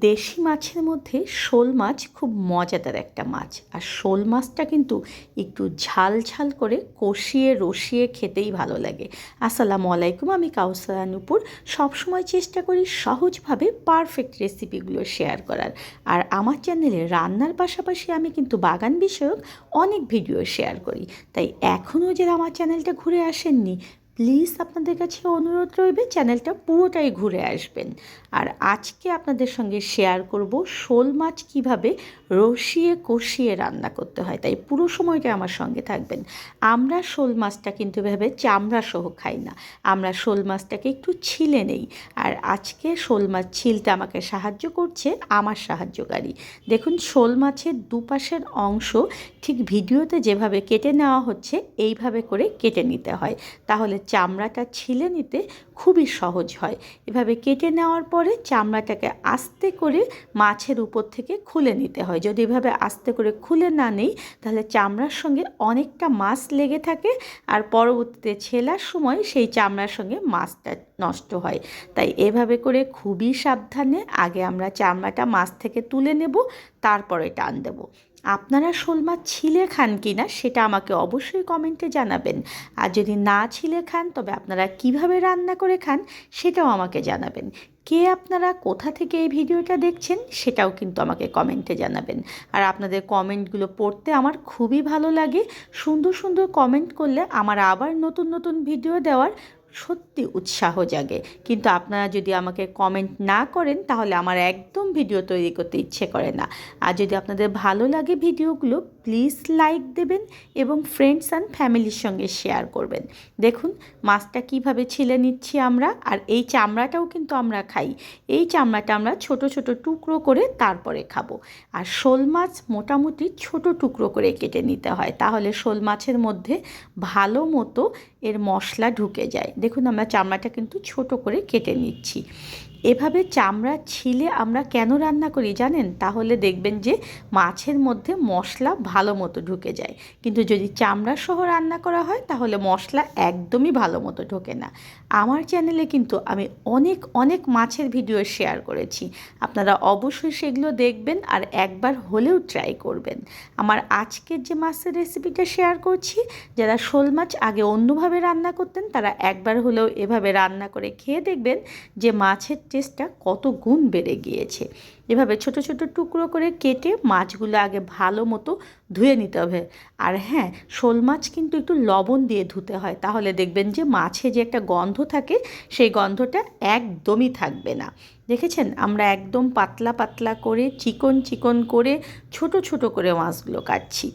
দেশি মাছের মধ্যে শোল মাছ খুব মজাদার একটা মাছ। আর শোল মাছটা কিন্তু একটু ঝাল ঝাল করে কষিয়ে রসিয়ে খেতেই ভালো লাগে। আসসালামু আলাইকুম, আমি কাউসারা নূপুর সবসময় চেষ্টা করি সহজভাবে পারফেক্ট রেসিপিগুলো শেয়ার করার। আর আমার চ্যানেলে রান্নার পাশাপাশি আমি কিন্তু বাগান বিষয়ক অনেক ভিডিও শেয়ার করি। তাই এখনও যারা আমার চ্যানেলটা ঘুরে আসেননি প্লিজ আপনাদের কাছে অনুরোধ রইবে, চ্যানেলটা পুরোটাই ঘুরে আসবেন। আর আজকে আপনাদের সঙ্গে শেয়ার করব শোল মাছ কীভাবে রসিয়ে কষিয়ে রান্না করতে হয়, তাই পুরো সময়টা আমার সঙ্গে থাকবেন। আমরা শোল মাছটা কিন্তু এভাবে চামড়া সহ খাই না, আমরা শোল মাছটাকে একটু ছিলে নেই। আর আজকে শোল মাছ ছিলতে আমাকে সাহায্য করছে আমার সাহায্যকারী। দেখুন, শোল মাছের দুপাশের অংশ ঠিক ভিডিওতে যেভাবে কেটে নেওয়া হচ্ছে, এইভাবে করে কেটে নিতে হয়। তাহলে চামড়াটা ছিলে নিতে খুবই সহজ হয়। এভাবে কেটে নেওয়ার পরে চামড়াটাকে আস্তে করে মাছের উপর থেকে খুলে নিতে হয়। যদি এভাবে আস্তে করে খুলে না নেই, তাহলে চামড়ার সঙ্গে অনেকটা মাছ লেগে থাকে আর পরবর্তীতে ছেলার সময় সেই চামড়ার সঙ্গে মাছটা নষ্ট হয়। তাই এভাবে করে খুবই সাবধানে আগে আমরা চামড়াটা মাছ থেকে তুলে নেব, তারপরে টান দেবো। আপনারা শোল মাছ ছিলে খান কি না সেটা আমাকে অবশ্যই কমেন্টে জানাবেন। আর যদি না ছিলে খান, তবে আপনারা কীভাবে রান্না করে খান সেটাও আমাকে জানাবেন। কে আপনারা, কোথা থেকে এই ভিডিওটা দেখছেন সেটাও কিন্তু আমাকে কমেন্টে জানাবেন। আর আপনাদের কমেন্টগুলো পড়তে আমার খুবই ভালো লাগে। সুন্দর সুন্দর কমেন্ট করলে আমার আবার নতুন নতুন ভিডিও দেওয়ার সত্যি উৎসাহ জাগে। কিন্তু আপনারা যদি আমাকে কমেন্ট না করেন, তাহলে আমার একদম ভিডিও তৈরি করতে ইচ্ছে করে না। আর যদি আপনাদের ভালো লাগে ভিডিওগুলো প্লিজ লাইক দেবেন এবং ফ্রেন্ডস অ্যান্ড ফ্যামিলির সঙ্গে শেয়ার করবেন। দেখুন, মাছটা কীভাবে ছিলে নিচ্ছি আমরা, আর এই চামড়াটাও কিন্তু আমরা খাই। এই চামড়াটা আমরা ছোট ছোট টুকরো করে তারপরে খাব। আর শোল মাছ মোটামুটি ছোট টুকরো করে কেটে নিতে হয়। তাহলে শোল মাছের মধ্যে ভালো মতো এর মশলা ঢুকে যায়। দেখুন আমরা চামড়াটা কিন্তু ছোট করে কেটে নিচ্ছি। এভাবে চামড়া ছিলে আমরা কেন রান্না করি জানেন? তাহলে দেখবেন যে মাছের মধ্যে মশলা ভালো মতো ঢুকে যায়। কিন্তু যদি চামড়া সহ রান্না করা হয়, তাহলে মশলা একদমই ভালো মতো ঢোকে না। আমার চ্যানেলে কিন্তু আমি অনেক অনেক মাছের ভিডিও শেয়ার করেছি। আপনারা অবশ্যই সেগুলো দেখবেন আর একবার হলেও ট্রাই করবেন। আমার আজকের যে মাছের রেসিপিটা শেয়ার করছি, যারা শোল মাছ আগে অন্যভাবে রান্না করতেন, তারা একবার হলেও এভাবে রান্না করে খেয়ে দেখবেন যে মাছের টেস্টটা কত গুণ বেড়ে গিয়েছে। এভাবে ছোট ছোট টুকরো করে কেটে মাছগুলো আগে ভালো মতো ধুয়ে নিতে হবে। আর হ্যাঁ শোল মাছ কিন্তু একটু লবণ দিয়ে ধুতে হয়। তাহলে দেখবেন যে মাছে যে একটা গন্ধ থাকে, সেই গন্ধটা একদমই থাকবে না। দেখেছেন? আমরা একদম পাতলা পাতলা করে, চিকন চিকন করে, ছোট ছোট করে মাছগুলো কাটছি।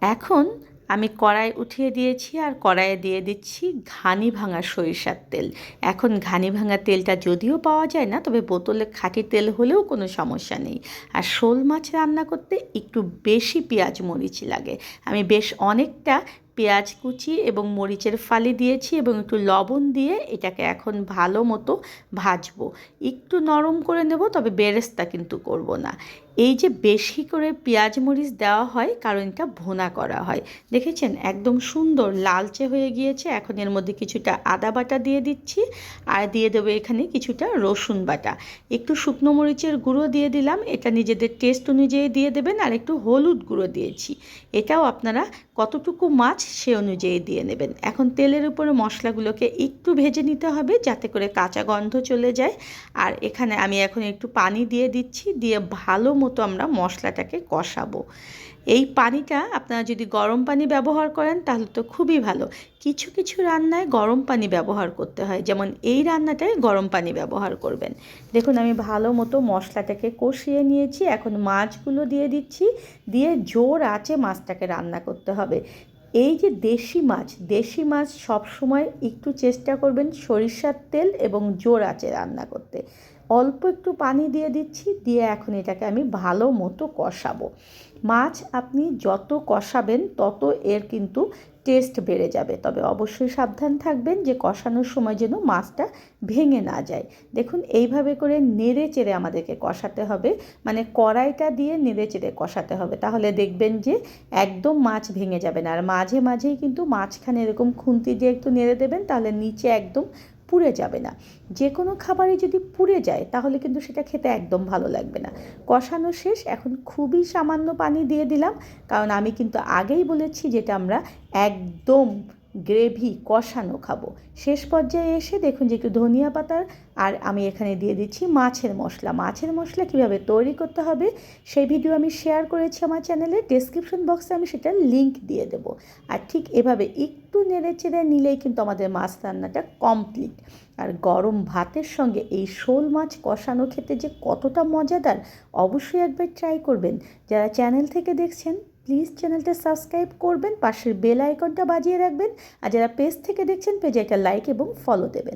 এখন আমি কড়াই উঠিয়ে দিয়েছি আর কড়াইয়ে দিয়ে দিচ্ছি ঘানি ভাঙা সরিষার তেল। এখন ঘানি ভাঙা তেলটা যদিও পাওয়া যায় না, তবে বোতলে খাঁটি তেল হলেও কোনো সমস্যা নেই। আর শোল মাছ রান্না করতে একটু বেশি পেঁয়াজ মরিচ লাগে। আমি বেশ অনেকটা পেঁয়াজ কুচি এবং মরিচের ফালি দিয়েছি এবং একটু লবণ দিয়ে এটাকে এখন ভালো মতো ভাজবো। একটু নরম করে নেব, তবে বেরেস্তা কিন্তু করব না। এই যে বেশি করে পেঁয়াজ মরিচ দেওয়া হয়, কারণ এটা ভোনা করা হয়। দেখেছেন? একদম সুন্দর, লালচে হয়ে গিয়েছে। এখন এর মধ্যে কিছুটা আদা বাটা দিয়ে দিচ্ছি আর দিয়ে দেবো এখানে কিছুটা রসুন বাটা। একটু শুকনো মরিচের গুঁড়ো দিয়ে দিলাম। এটা নিজেদের টেস্ট অনুযায়ী দিয়ে দেবেন আর একটু হলুদ গুঁড়ো দিয়েছি। এটাও আপনারা কতটুকু মাছ সে অনুযায়ী দিয়ে নেবেন। এখন তেলের উপরে মশলাগুলোকে একটু ভেজে নিতে হবে যাতে করে কাঁচা গন্ধ চলে যায়। আর এখানে আমি এখন একটু পানি দিয়ে দিচ্ছি, দিয়ে ভালো মতো আমরা মশলাটাকে কষাবো। এই পানিটা আপনারা যদি গরম পানি ব্যবহার করেন তাহলে তো খুবই ভালো। কিছু কিছু রান্নায় গরম পানি ব্যবহার করতে হয়। যেমন এই রান্নাটায় গরম পানি ব্যবহার করবেন। দেখুন আমি ভালো মতো মশলাটাকে কষিয়ে নিয়েছি। এখন মাছগুলো দিয়ে দিচ্ছি। দিয়ে জোর আছে মাছটাকে রান্না করতে হবে। এই যে দেশি মাছ দেশি মাছ সবসময় একটু চেষ্টা করবেন সরিষার তেল এবং জোর আছে রান্না করতে। অল্প একটু পানি দিয়ে দিচ্ছি, দিয়ে এখন এটাকে আমি ভালো মতো কষাবো। মাছ আপনি যত কষাবেন, তত এর কিন্তু টেস্ট বেড়ে যাবে। তবে অবশ্যই সাবধান থাকবেন যে কষানোর সময় যেন মাছটা ভেঙে না যায়। দেখুন, এইভাবে করে নেড়ে চেড়ে আমাদেরকে কষাতে হবে। মানে কড়াইটা দিয়ে নেড়ে চেড়ে কষাতে হবে। তাহলে দেখবেন যে একদম মাছ ভেঙে যাবে না। আর মাঝে মাঝেই কিন্তু মাঝখানে এরকম খুন্তি দিয়ে একটু নেড়ে দেবেন, তাহলে নিচে একদম পুড়ে যাবে না। যে কোনো খাবারে যদি পুড়ে যায়, তাহলে কিন্তু সেটা খেতে একদম ভালো লাগবে না। কষানো শেষ, এখন খুবই সামান্য পানি দিয়ে দিলাম। কারণ আমি কিন্তু আগেই বলেছি যেটা আমরা একদম গ্রেভি কষানো খাব। শেষ পর্যায়ে এসে দেখুন যে একটু ধনিয়া পাতার আর আমি এখানে দিয়ে দিচ্ছি মাছের মশলা। মাছের মশলা কীভাবে তৈরি করতে হবে সেই ভিডিও আমি শেয়ার করেছি আমার চ্যানেলে। ডেসক্রিপশন বক্সে আমি সেটার লিংক দিয়ে দেবো। আর ঠিক এভাবে একটু নেড়ে চেড়ে নিলেই কিন্তু আমাদের মাছ রান্নাটা কমপ্লিট আর গরম ভাতের সঙ্গে এই শোল মাছ কষানো খেতে যে কতটা মজাদার, অবশ্যই একবার ট্রাই করবেন। যারা চ্যানেল থেকে দেখছেন প্লিজ চ্যানেলটা সাবস্ক্রাইব করবেন, পাশের বেল আইকনটা বাজিয়ে রাখবেন, আর যারা পেজ থেকে দেখছেন, পেজে একটা লাইক এবং ফলো দেবেন।